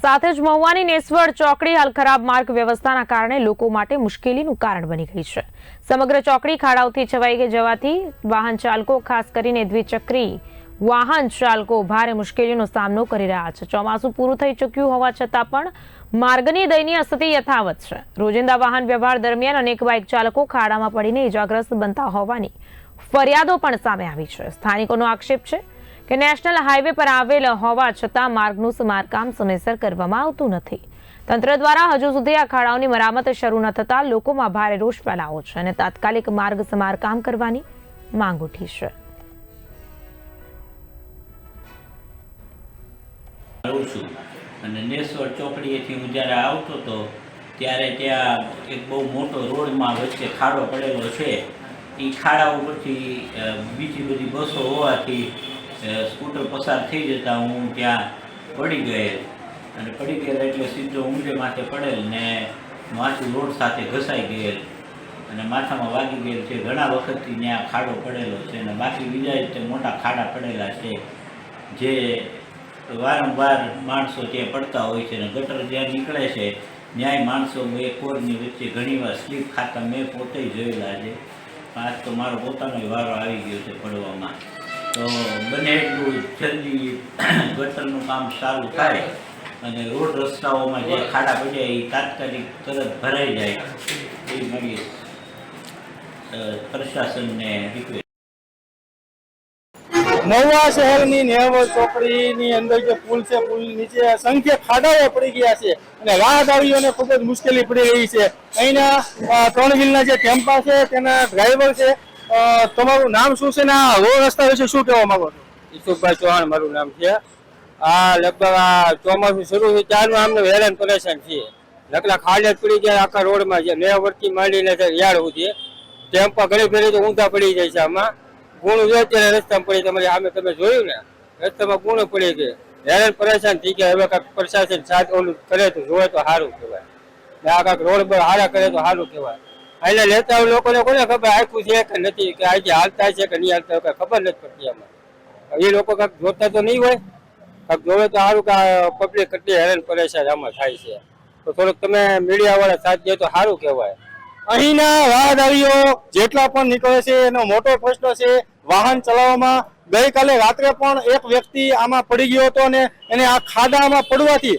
સાથે જ મહુવાની નેસવડ ચોકડી હાલ ખરાબ માર્ગ વ્યવસ્થાના કારણે લોકો માટે મુશ્કેલીનું કારણ બની ગઈ છે. સમગ્ર ચોકડી ખાડાઓથી છવાઈ જવાથી વાહન ચાલકો, ખાસ કરીને દ્વિચક્રી વાહન ચાલકો, ભારે મુશ્કેલીનો સામનો કરી રહ્યા છે. ચોમાસું પૂરું થઈ ચૂક્યું હોવા છતાં પણ માર્ગની દયનીય સ્થિતિ યથાવત છે. રોજિંદા વાહન વ્યવહાર દરમિયાન અનેક બાઇક ચાલકો ખાડામાં પડીને ઇજાગ્રસ્ત બનતા હોવાની ફરિયાદો પણ સામે આવી છે. સ્થાનિકોનો આક્ષેપ છે કે નેશનલ હાઈવે પર આવેલ હોવા છતાં માર્ગનું સમારકામ સમયસર કરવામાં આવતું નથી. તંત્ર દ્વારા હજુ સુધી આ ખાડાઓની મરામત શરૂ ન થતાં લોકોમાં ભારે રોષ ફેલાવો છે અને તાત્કાલિક માર્ગ સમારકામ કરવાની માંગ ઉઠી છે. અને નેસવર ચોકડીએથી હું જ્યારે આવતો હતો ત્યારે ત્યાં એક બહુ મોટો રોડમાં વચ્ચે ખાડો પડેલો છે. એ ખાડા ઉપરથી બીજી બધી બસો હોવાથી સ્કૂટર પસાર થઈ જતા હું ત્યાં પડી ગયેલ. અને પડી ગયેલ એટલે સીધો ઊંડે માથે પડેલ ને માથું રોડ સાથે ઘસાઈ ગયેલ. અને માથામાં વાગી ગયેલ છે. ઘણા વખતથી ત્યાં ખાડો પડેલો છે અને બાકી બીજા રીતે મોટા ખાડા પડેલા છે. જે વારંવાર માણસો ત્યાં પડતા હોય છે અને ગટર જ્યાં નીકળે છે, ન્યાય માણસો એ કોરની વચ્ચે ઘણીવાર સ્લીપ ખાતા મેં પોતે જોયેલા છે. આજ તો મારો પોતાનો વારો આવી ગયો છે પડવામાં. તો બને એટલું જલ્દી ગટરનું કામ સારું થાય અને રોડ રસ્તાઓમાં જે ખાડા પડ્યા એ તાત્કાલિક તરત ભરાઈ જાય એ મારી પ્રશાસનને રિક્વેસ્ટ મહુવા શહેરની નેહવર ચોકડીની અંદર જે પુલ છે, પુલ નીચે સંખ્યા ખાડાઓ પડી ગયા છે અને રાહદારીઓને ખૂબ જ મુશ્કેલી પડી રહી છે. અહીંના ત્રણ વ્હીલના જે ટેમ્પા છે, તેના ડ્રાઈવર છે તમારું નામ શું છે ને? આ રોડ રસ્તા વિશે શું કહેવા માંગો છો? ઈશુભાઈ ચૌહાણ મારું નામ છે. આ લગભગ આ ચોમાસું શરૂ થયું, ત્યારનું અમને હેરાન પરેશાન છીએ. ખાડે જ પડી જાય આખા રોડમાં છે. નેવર્તી માંડીને યાર સુધી. ટેમ્પા ઘણી ફેરી તો ઊંધા પડી જાય છે આમાં. ગુણ જો ત્યારે રસ્તામાં પડી, તમારી સામે તમે જોયું ને? રસ્તામાં ગુણ પડી ગઈ હેરાન પરેશાન થઈ ગયા. હવે કાંઈક પ્રશાસન સાથ ઓલું કરે તો જોવે તો સારું કહેવાય. ને આ કાંઈક રોડ પર હારા કરે તો સારું કહેવાય. એટલે લેતા હોય લોકોને કોને ખબર? આખું છે કે નથી, કે આજે હાલતા છે કે નહીં હાલતા હોય ખબર નથી પડતી આમાં. એ લોકો કાંઈક જોતા તો નહીં હોય. કાંઈક જોવે તો સારું કે પબ્લિક કેટલી હેરાન પરેશાન આમાં થાય છે. તો થોડુંક તમે મીડિયા વાળા સાથ દે તો સારું કહેવાય. અહીંના રાહદારીઓ જેટલા પણ નીકળે છે, એનો મોટો પ્રશ્ન છે, વાહન ચલાવવામાં ગઈકાલે રાત્રે પણ એક વ્યક્તિ આમાં પડી ગયો હતો અને એને આ ખાડામાં પડવાથી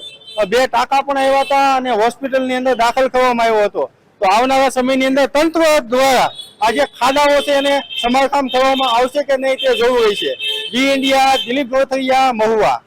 બે ટાંકા પણ આવ્યા હતા અને હોસ્પિટલની અંદર દાખલ કરવામાં આવ્યો હતો. તો આવનારા સમયની અંદર તંત્ર દ્વારા આ જે ખાડાઓ છે એને સમારકામ કરવામાં આવશે કે નહીં તે જોવું હોય છે. બી ઇન્ડિયા, દિલીપ ગોથરિયા, મહુવા.